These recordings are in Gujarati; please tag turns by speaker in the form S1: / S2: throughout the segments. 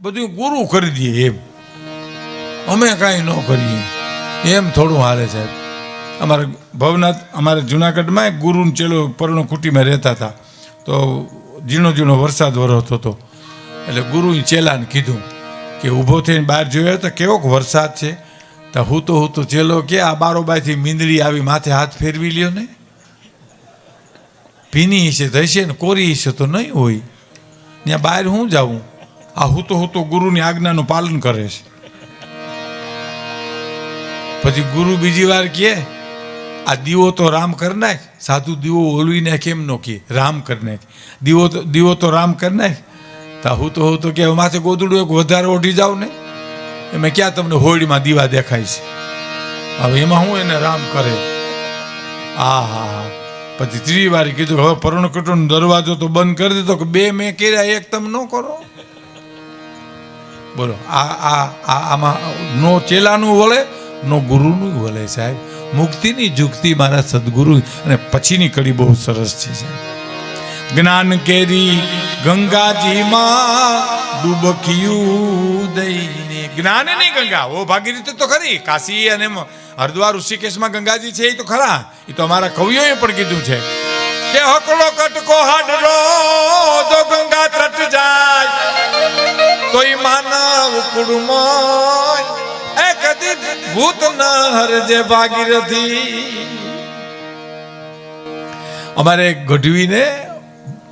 S1: બધું ગુરુ કરી દઈએ એમ. અમે કાંઈ ન કરીએ. એમ થોડું હાલે સાહેબ અમારે ભવનાથ, અમારે જુનાગઢમાં એક ગુરુનું ચેલો પર્ણકુટીમાં રહેતા હતા. તો ઝીણો ઝીણો વરસાદ વરસતો હતો. એટલે ગુરુએ ચેલાને કીધું કે ઊભો થઈને બહાર જોયો તો કેવોક વરસાદ છે? તો હું તો હું તો ચેલો કે આ બારોબાઈથી મીંદડી આવી માથે હાથ ફેરવી લ્યો ને. ભીની હશે તો હશે ને કોરી હશે તો નહીં હોય. ત્યાં બહાર હું જાઉં? આ હુતો હુતો ગુરુની આજ્ઞાનું પાલન કરે છે. પછી ગુરુ બીજી વાર કહે, આ દીવો તો રામ કર નાખ, સાધુ દીવો ઓલવી નાખ એમ નો કહે, રામ કરી નાખ. દીવો તો દીવો તો રામ કરી નાખ. તા હું તો હું તો કે માથે ગોદડું એક વધારે ઓઢી જાવ ને એમાં ક્યાં તમને હોળીમાં દીવા દેખાય છે. હવે એમાં હું એને રામ કરે? આ હા હા પછી ત્રીજી વાર કીધું હવે પર્ણકટોનો દરવાજો તો બંધ કરી દીધો, કે બે મેં કર્યા, એક તમે ન કરો. બોલો, આ આ આમાં નો ચેલાનું વળે નો ગુરુનું વળે સાહેબ. મુક્તિની જુક્તિ મારા સદગુરુ અને પછીની કડી બહુ સરસ છે સાહેબ. જ્ઞાન કેરી ગંગાજીમાં ડૂબકિયું દઈને. જ્ઞાનની ગંગા, ઓ ભાગીરથી તો ખરી. કાશી અને હરદ્વાર, ઋષિકેશમાં ગંગાજી છે એ તો ખરા. એ તો અમારા કવિઓએ પણ કીધું છે. કે હકડો કટકો હાડલો, જો ગંગા તટ જાય, તોય માનવ કુડુમય એ કદી ભૂત ન હરજે ભાગીરથી. અમારે ગઢવીને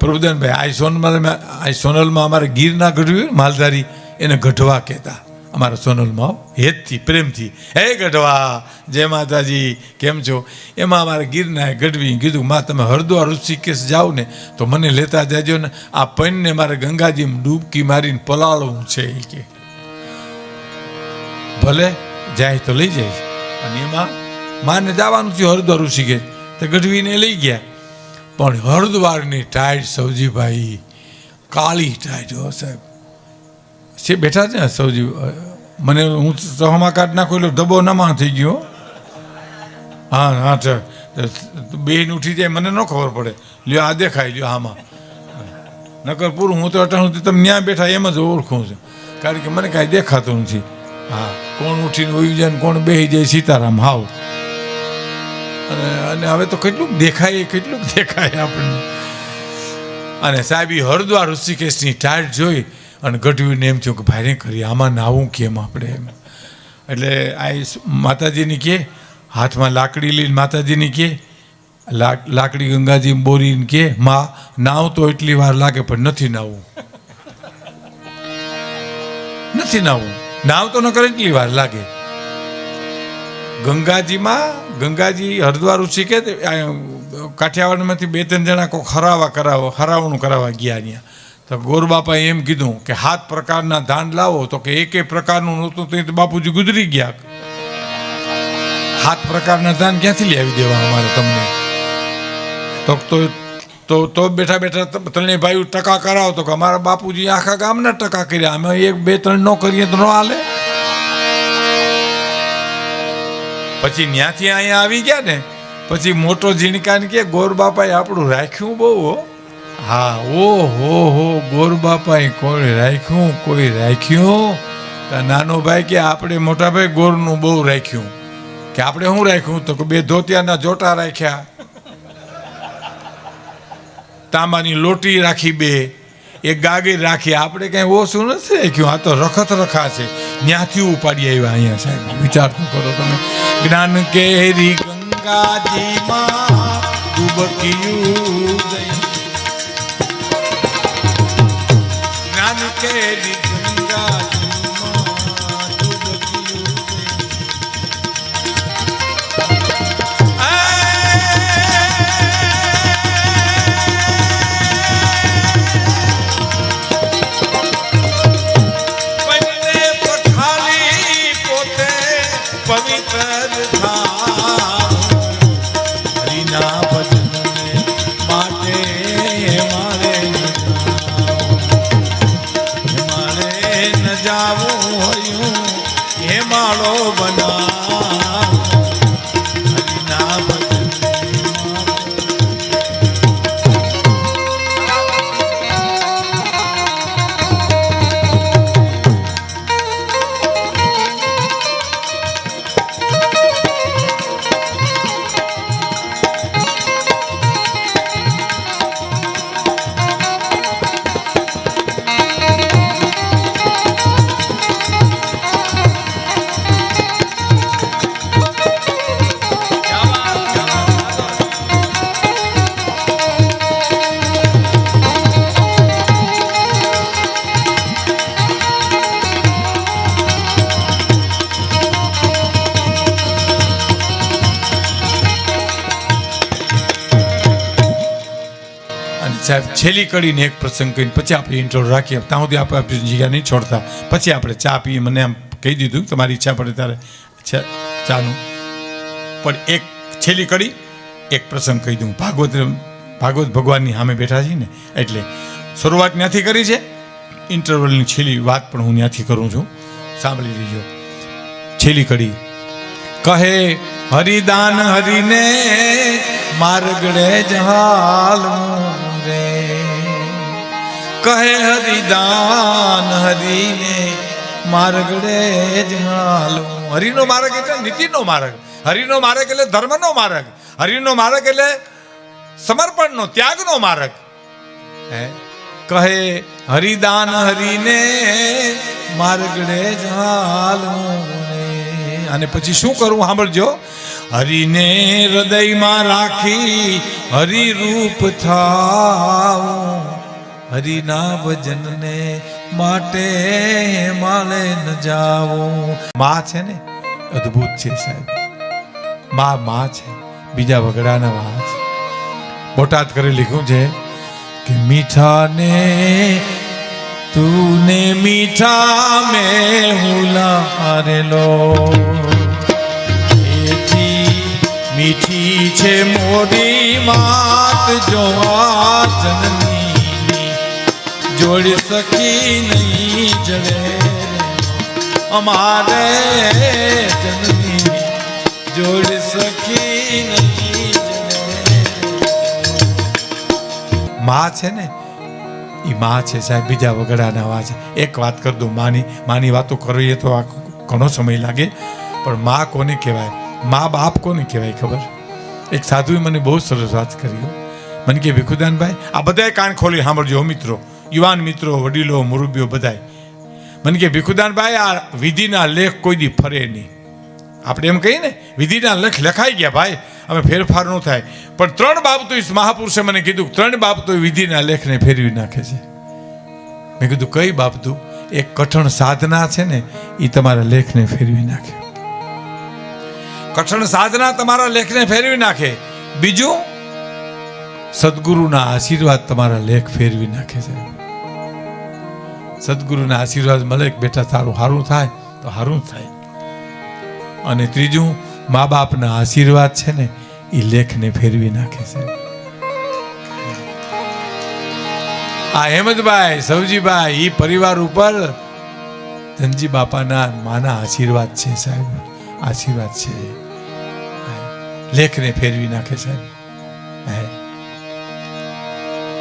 S1: પ્રભુદાનભાઈ આ સોનલમાં આ સોનલમાં અમારે ગીરના ગઢવી માલધારી, એને ગઢવા કહેતા. અમારા સોનલમાં હેતથી, પ્રેમથી. હે ગઢવા, જય માતાજી, કેમ છો? એમાં અમારા ગીરના ગઢવી કીધું માં, તમે હરદ્વાર ઋષિકેશ જાઓ ને, તો મને લેતા જાજો ને, આ પૈનને મારે ગંગાજીમાં ડૂબકી મારીને પલાળવું છે. એ કે, ભલે, જાય તો લઈ જાય. અને એમાં માને જવાનું થયું હરદ્વાર ઋષિકેશ. તો ગઢવીને લઈ ગયા. પણ હરદ્વારની ટાઈટ સૌજીભાઈ કાળી ટાઈટ હો સાહેબ. બેઠા છે ને સૌજી મને હું સહમાં કાઢ નાખું એટલે ડબ્બો નમા થઈ ગયો. હા હા છે બેન ઉઠી જાય, મને ન ખબર પડે. લ્યો, આ દેખાય, લ્યો, આમાં. નકર પૂરું, હું તો અટાણું તમે ત્યાં બેઠા એમ જ ઓળખું છું. કારણ કે મને કાંઈ દેખાતું નથી. હા, કોણ ઉઠીને ઉયું જાય ને કોણ બેસી જાય, સીતારામ, હાવ. અને અને હવે તો કેટલુંક દેખાય કેટલુંક દેખાય આપણને. અને સાહેબ હરદ્વાર ઋષિકેશની ટાઈટ જોઈ અને ગઢવીને એમ થયું કે ભાઈ કરી આમાં નાવું કેમ આપણે એમ. એટલે આ માતાજીની કે, હાથમાં લાકડી લઈને માતાજીની કે લાકડી ગંગાજી બોરીને કે, માં નાવ તો એટલી વાર લાગે પણ નથી નાવું નથી નાવું નાવ તો ન કરે એટલી વાર લાગે. ગંગાજીમાં, ગંગાજી હરિદ્વાર ઋષિકેશ કાઠિયાવાડમાંથી બે ત્રણ જણા કોઈ હરાવા કરાવો, હરાવણું કરાવવા ગયા ત્યાં. તો ગોરબાપાએ એમ કીધું કે હાથ પ્રકારના ધાન લાવો તો કે એકે પ્રકારનું નહોતું તો બાપુજી ગુજરી ગયા. હાથ પ્રકારના ધાન ક્યાંથી લાવી દેવા અમારે તમને? તો તો તો બેઠા બેઠા ત્રણેય ભાઈઓ ટકા કરાવો તો કે અમારા બાપુજી આખા ગામના ટકા કર્યા. અમે એક, બે, ત્રણ ન કરીએ તો ન હાલે. પછી ત્યાંથી અહીંયા આવી ગયા ને. પછી મોટો ઝીણકાન કે ગોર બાપાએ આપણું રાખ્યું બહુ હો ઓ હો હો ગોર બાપાએ કોઈ રાખ્યું કોઈ રાખ્યું? તો નાનો ભાઈ કે આપણે મોટા ભાઈ ગોરનું બહુ રાખ્યું. કે આપણે શું રાખ્યું? તો બે ધોતિયાના જોટા રાખ્યા. તાંબાની લોટી રાખી બે. એક ગાગીર રાખી. આપણે કઈ ઓછું નથી રાખ્યું. આ તો રખત રખા છે. ત્યાંથી ઉપાડી આવ્યા અહીંયા સાહેબ. વિચાર તો કરો તમે. જ્ઞાન કેરી ગંગાજીમાં ડૂબકિયું દઈ. જ્ઞાન સાહેબ, છેલ્લી કડીને એક પ્રસંગ કહીને પછી આપણે ઇન્ટરવ્યુ રાખીએ. ત્યાં સુધી આપણે આપણી જગ્યા નહીં છોડતા. પછી આપણે ચા પીએ. મને આમ કહી દીધું તમારી ઈચ્છા પડે ત્યારે ચાનું. પણ એક છેલ્લી કડી, એક પ્રસંગ કહી દઉં. ભાગવત ભાગવત ભગવાનની સામે બેઠા છીએ ને, એટલે શરૂઆત ત્યાંથી કરી છે. ઇન્ટરવલની છેલ્લી વાત પણ હું ત્યાંથી કરું છું. સાંભળી લીજો. છેલ્લી કડી. કહે, હરિદાન હરિને, માર્ગડે જહાલું રે કહે હરિદાન હરિને, માર્ગડે માલું હરિનો માર્ગ એટલે નીતિનો માર્ગ. હરિનો માર્ગ એટલે ધર્મનો માર્ગ. હરિનો માર્ગ એટલે સમર્પણનો, ત્યાગનો માર્ગ. હે. કહે હરિદાન હરિને, માર્ગડે જાલું અને પછી શું કરવું સાંભળજો? હરિને હૃદયમાં રાખી હરિરૂપ થાવું હરિના ભજનને માટે માલે ન જાવું માં છે ને? અદ્ભુત છે સાહેબ. માં માં છે. બીજા વગડાના માં છે. બોટાદ કરી લીધું છે કે મીઠા તૂને મીઠા મેં હુલારેલો એથી મીઠી છે મોરી માત જોવા જનની જોડ સકી નહીં જડે અમારે જનની જોડ સકી નહીં જડે માં છે ને એ માં છે સાહેબ, બીજા વગડાના વા છે. એક વાત કરી દઉં, માની માની વાતો કરવી તો આ ઘણો સમય લાગે. પણ માં કોને કહેવાય? મા બાપ કોને કહેવાય ખબર? એક સાધુએ મને બહુ સરસ વાત કરી. મને કે, ભીખુદાનભાઈ, આ બધાય કાન ખોલી સાંભળજો મિત્રો. યુવાન મિત્રો, વડીલો મુરબ્બીઓ બધાય. મને કે, ભીખુદાનભાઈ, આ વિધિના લેખ કોઈ દી ફરે નહીં. આપણે એમ કહીએ ને, વિધિના લેખ લખાઈ ગયા ભાઈ. હવે ફેરફાર ન થાય. પણ ત્રણ બાબતો ઇસ મહાપુરુષે મને કીધું ત્રણ બાબતો વિધિના લેખને ફેરવી નાખે છે. મેં કીધું, કઈ બાબતું? એક કઠણ સાધના છે ને એ તમારા લેખને ફેરવી નાખે. કઠણ સાધના તમારા લેખને ફેરવી નાખે. બીજું, સદગુરુના આશીર્વાદ તમારા લેખ ફેરવી નાખે છે. સદગુરુના આશીર્વાદ મળે બેટા તારું સારું થાય, તો સારું થાય. અને ત્રીજું મા બાપના આશીર્વાદ છે ને એ લેખને ફેરવી નાખે છે. આ હેમંતભાઈ સૌજીભાઈ એ પરિવાર ઉપર ધનજી બાપાના માના આશીર્વાદ છે સાહેબ. આશીર્વાદ છે. લેખને ફેરવી નાખે સાહેબ.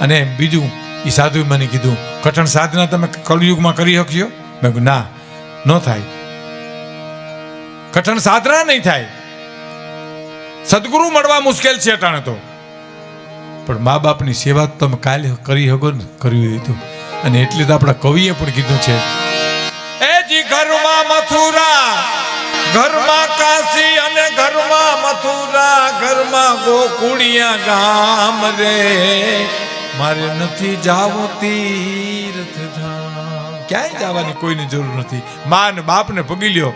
S1: અને બીજું એ સાધુએ મને કીધું, કઠણ સાધના તમે કલયુગમાં કરી શકશો? મેં ના, ન થાય. કઠણ સાધના નહીં થાય. સદગુરુ મળવા મુશ્કેલ છે અટાણે તો. પણ મા બાપની સેવા તમે કાલે કરી શકો ને હોય તો. અને એટલે તો આપણા કવિએ પણ કીધું છે, એ જી ઘરમાં મથુરા, ઘરમાં કાશી અને ઘરમાં મથુરા, ઘરમાં ગોકુળિયા ગામ રે. મારે નથી જાવું તીર્થ ક્યાંય જવાની કોઈની જરૂર નથી. મા ને બાપને પગી લ્યો.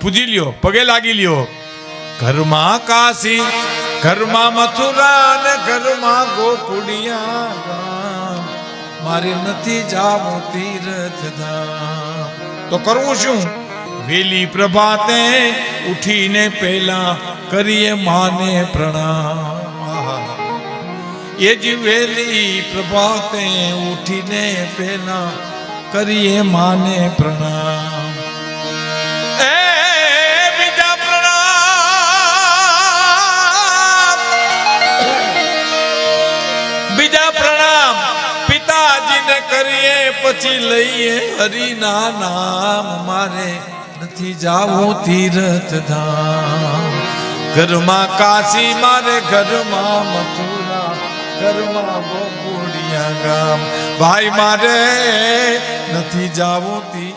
S1: પૂજી લ્યો પગે લાગી લ્યો ઘરમાં કાશી ઘરમાં મથુરા અને ઘરમાં ગોકુળિયા ગામ મારે નથી જાવું તીર્થ ધામ તો કરવું શું વેલી પ્રભાતે ઉઠીને પહેલા કરીએ માને પ્રણામ આહા. એ જ વેલી પ્રભાતે ઉઠીને પહેલા કરીએ માને પ્રણામ કરીએ, પછી લઈએ હરિના નામ. મારે નથી જાવું તીર્થ ધામ ઘરમાં કાશી, મારે ઘરમાં મથુરા. ઘરમાં ગોકુળિયા ગામ. ભાઈ, મારે નથી જાવું તી